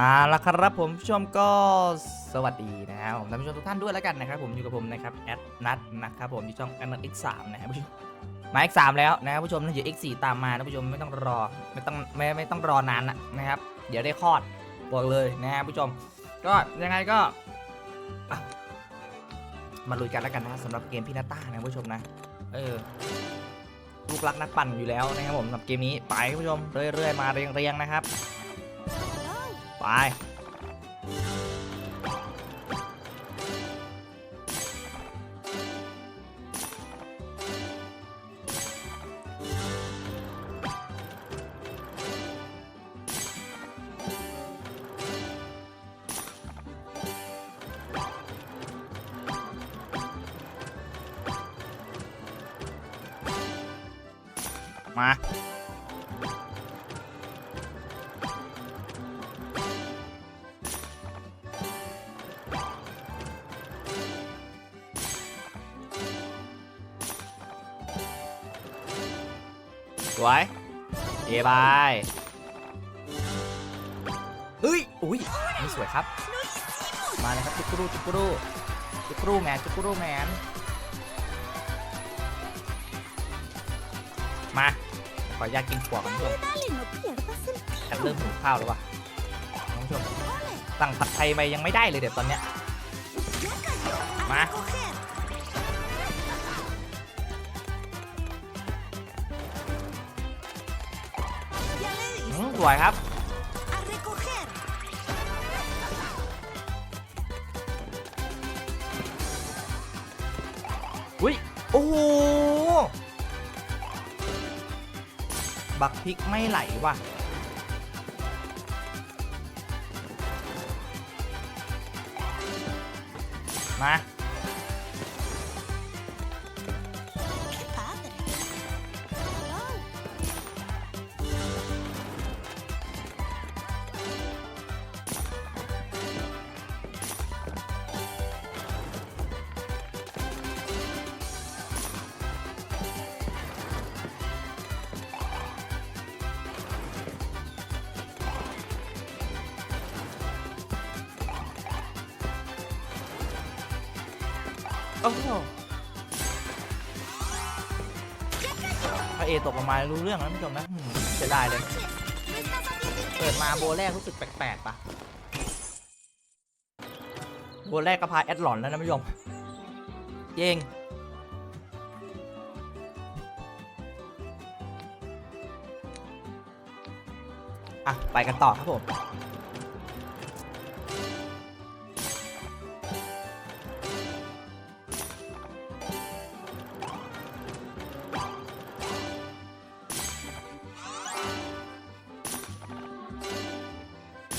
อ่าละครับผมผู้ชมก็สวัสดีนะครับผมท่านผู้ชมทุกท่านด้วยแล้วกันนะครับผมอยู่กับผมนะครับแอดนัทนะครับผมที่ช่องแอดนัท x 3 นะครับผู้ชมมา x 3 แล้วนะครับผู้ชมแล้วเดี๋ยว x 4 ตามมานะผู้ชมไม่ต้องรอไม่ต้องไม่ไม่ต้องรอนานนะนะครับ เดี๋ยวได้คลอดบอกเลยนะครับผู้ชม ก็ยังไงก็มาลุยกันแล้วกันนะสำหรับเกมพี่นาต้านะผู้ชมนะเออลูกรักนักปั่นอยู่แล้วนะครับผมสำหรับเกมนี้ไปผู้ชมเรื่อยๆมาเรียงๆนะครับ ไป มา สวยเอบายเฮ้ย อุ้ยนี่สวยครับ มาเลยครับจุกรูจุกรูจุกรูแมนจุกรูแมนมา ขออนุญาตกินขวก่อนทุกคน Dale, no pierdas el แอบเริ่มหิวข้าวแล้วว่ะท่านผู้ชมสั่งผัดไทยไปยังไม่ได้เลยเดี๋ยวตอนเนี้ย Ya cayó. สวยครับ อุ้ย โอ้โห บักพริกไม่ไหลว่ะมา โอ้โหพระเอตกลงมารู้เรื่องแล้วท่านผู้ชมนะเสียดายเลย เปิดมาโบแรกรู้สึกแปลกๆปะโบแรกก็พาแอดหลอนแล้วนะท่านผู้ชมเย่งอะ ไปกันต่อครับผม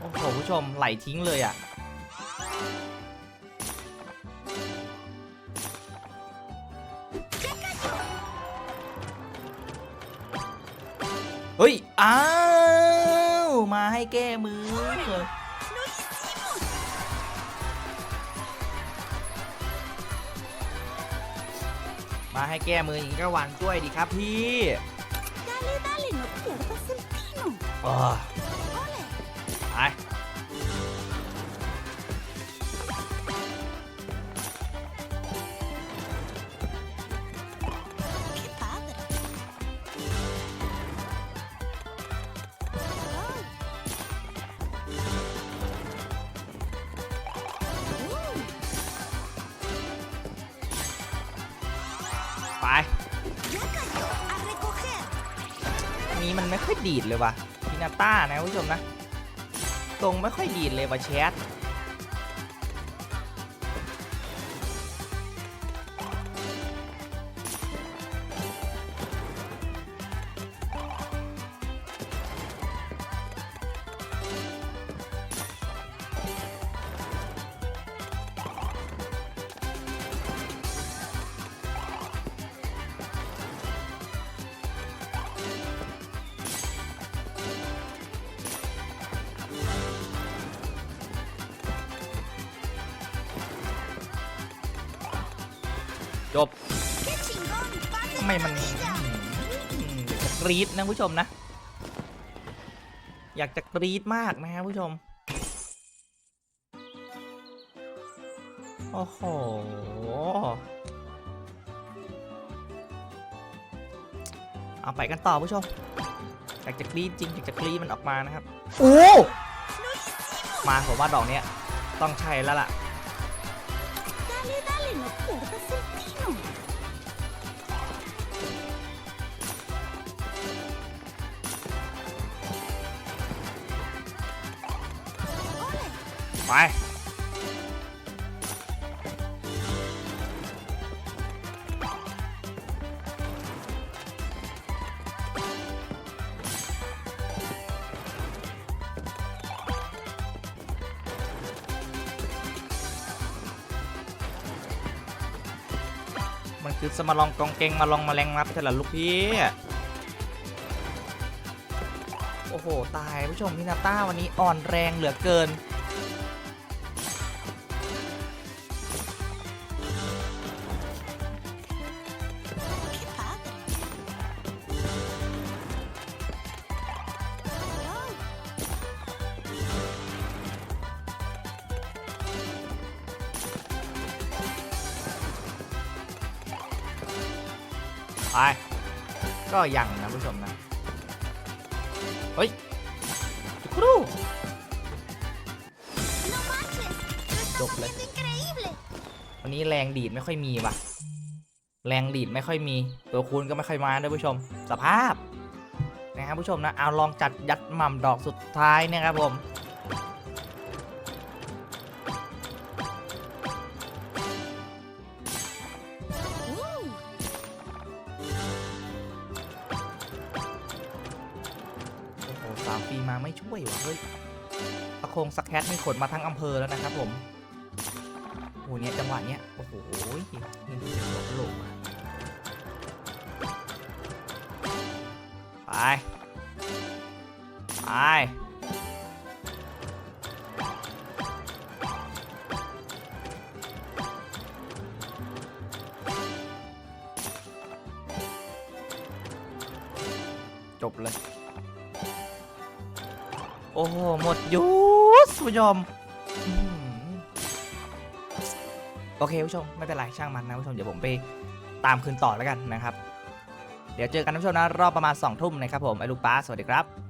โอ้โหผู้ชมไหลทิ้งเลยอะเฮ้ย อ้าว มาให้แก้มือ มาให้แก้มืออย่างนี้ก็หวานจ้วยดีครับพี่ Dale, dale, no pierdas el tino. อ๋อ ไป ¡Ya cayó! ¡A recoger! อันนี้มันไม่ค่อยดีดเลยว่ะพินาต้านะผู้ชมนะ ตรงไม่ค่อยดีดเลยว่ะแชท จบ ¡Qué chingón! ¡Pan de ทำไมมัน maravilla! อืมอยากจะกรี๊ดนะผู้ชมนะ อยากจะกรี๊ดมากนะฮะผู้ชม โอ้โหเอาไปกันต่อผู้ชม อยากจะกรี๊ดจริงอยากจะกรี๊ดมันออกมานะครับ โอ้มาผมว่าดอกเนี้ยต้องใช่แล้วล่ะ ไป มันคือสมาลองกองเกงมาลองมาแรงมาไปเถอะล่ะลูกพี่ โอ้โห ตายผู้ชมพี่นาต้าวันนี้อ่อนแรงเหลือเกิน ไปก็ยังนะผู้ชมนะ เฮ้ยจุกรู ¡No manches! ¡Lo Doble. estás haciendo increíble! วันนี้แรงดีดไม่ค่อยมีว่ะ แรงดีดไม่ค่อยมี ตัวคูณก็ไม่ค่อยมาด้วยผู้ชม สภาพนะครับผู้ชมนะ เอาลองจัดยัดหม่ำดอกสุดท้ายนี่ยครับผม ปีมาไม่ช่วยวะเฮ้ยตะโคงสแคทนี่ขนมาทั้งอำเภอแล้วนะครับผมโอ้เนี่ยจังหวะเนี้ยโอ้โหนี่ดูเป็นหัวกะโหลกอะไป ไป จบเลย อ้โห หมดยุสผู้ชมอื้อหือโอเคผู้ชม ไม่เป็นไรช่างมันนะผู้ชม เดี๋ยวผมไปตามคืนต่อแล้วกันนะครับ เดี๋ยวเจอกันนะผู้ชมนะ รอบประมาณ2ทุ่มนะครับผม ไอ้ลูกป้าสวัสดีครับ